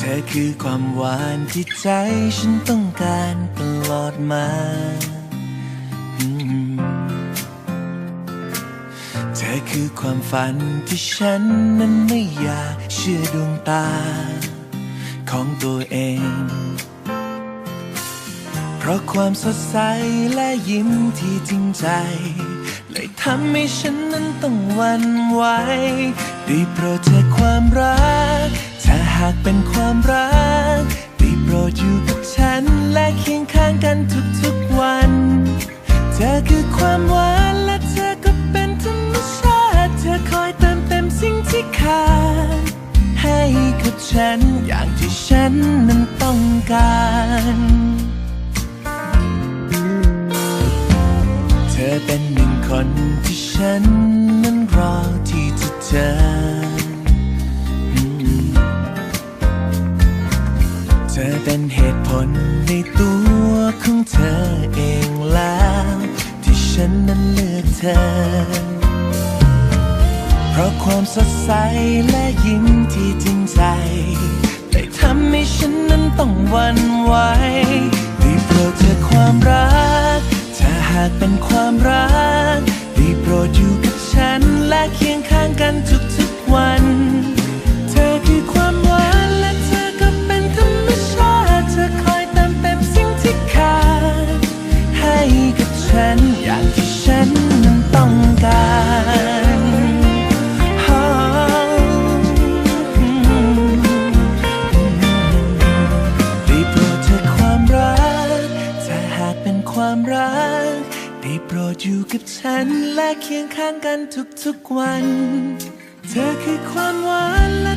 เธอคือความหวานที่ใจฉันต้องการตลอดมา เธอคือความฝันที่ฉันนั้นไม่อยากเชื่อดวงตา ของตัวเอง เพราะความสดใสและยิ้มที่จริงใจเลยทำให้ฉันนั้นต้องวันไหวด้โปรดเธอความรักาหากเป็นความรักได้โปรดอยู่กับฉัน และเคียงข้างกันทุกๆวัน เธอคือความหวานและเธอก็เป็นธรรมชาติ เธอคอยเติมเต็มสิ่งที่ขาดให้กับฉันอย่างที่ฉันนั้นต้องการเธอเป็นหนึ่งคนที่ฉันนั้นรอที่จะเจอ เธอ เพราะความสดใสและยิ้มที่จริงใจได้ทำให้ฉันนั้นต้องหวันไหวได้โปรดเธอความรัก ความรัก ได้โปรดอยู่กับฉันและเคียงข้างกันทุกๆวัน เธอคือความหวานและ